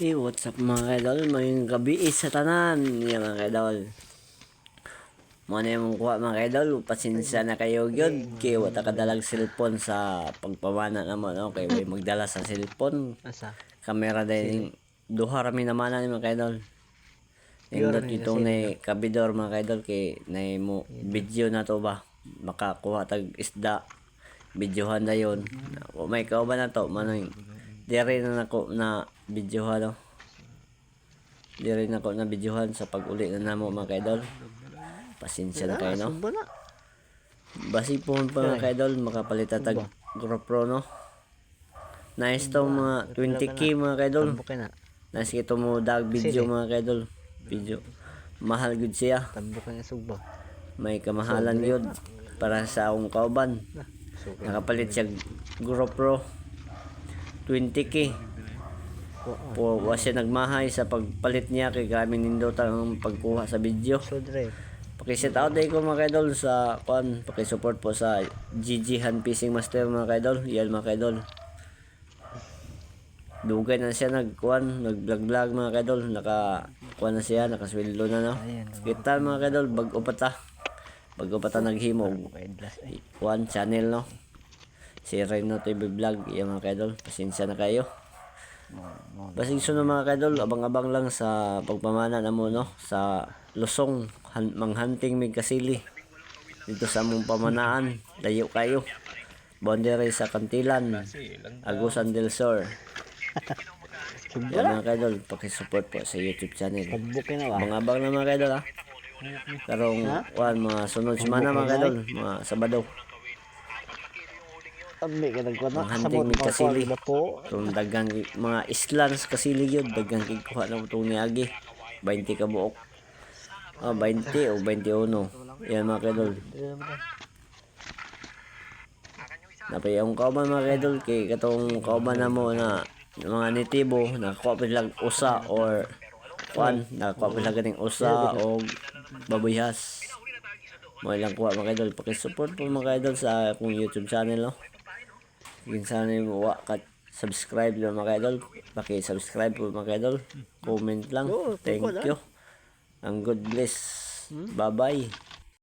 Hey, what's up mga kaidol? Mayong gabi is sa tanan. Yan mga kaidol. Mo na yung kuha mga kaidol. Pasensya na kayo yun. Kaya wata kadalag cellphone sa pagpamana naman. Okay, way magdala sa cellphone. Asa? Kamera din. Duha rami naman na mga kaidol. Indot Yun, itong na kabidor mga kaidol. Kay na mo video na to ba? Makakuha tag isda. Videohan na yun. May kauban na to. Manoy. Diri na nako na videohan no. Diri na ko na videohan sa pag-uli na namo mga kaidol. Pasensya na kayo no. Basi po pa mga kaidol makapalita tag GoPro no. Nice to mga 20k mga kaidol. Nice kito mo dag video mga kaidol. Video. Mahal gud siya. Tambok na sugba. May kamahalan yun para sa akong kauban. So, Nakapalit siya GoPro 20k. Po, wa siya nagmahay sa pagpalit niya kay kami nindot ang pagkuha sa video. so dire. Paki-shout out day ko mga kaidol sa kwan, paki-support po sa GG Hand Fishing Master mga kaidol. Yan mga kaidol. Dugay na siya nagkuan, nag-vlog-vlog mga kaidol. Naka kuan na siya, nakasweldo na no. Kita mga kaidol, bag-o pa ta. Bag-o pa ta naghimo. Paidlas. One channel no. Si Reno TV Vlog, yan mga kaidol. Pasensya na kayo. Basig sunod mga kaidol, abang-abang lang sa pagpamana na mo no sa Lusong, han, manghunting kasili. Dito sa among pamanaan, layo kayo. Boundary sa Kantilan, Agusan del Sur. Yan mga kaidol, pakisupport po sa YouTube channel. Tambok na wa. Abang-abang na mga kaidol ha. Karong kuan mga sunod semana mga kaidol, mga Sabado. Ambi ka nagkuha na. Manghunting mig kasili. Itong dagang mga islans kasili yun, dagang kikuha na itong niagi. 20 ka buok. Ah, 20 o 21. Yan mga kedol. Napay ang kauban mga kedol kay katong kauban na mo na mga nitibo nakakuha pa lang usa or kuan nakakuha pa lang ganing usa o babuyhas. Mo lang kuha mga kedol paki-support po mga kedol sa akong YouTube channel no. Yun sana yung wa ka subscribe lang mga idol. Paki-subscribe po mga idol. Comment lang. Thank tukod, you. Ang good bless. Bye-bye.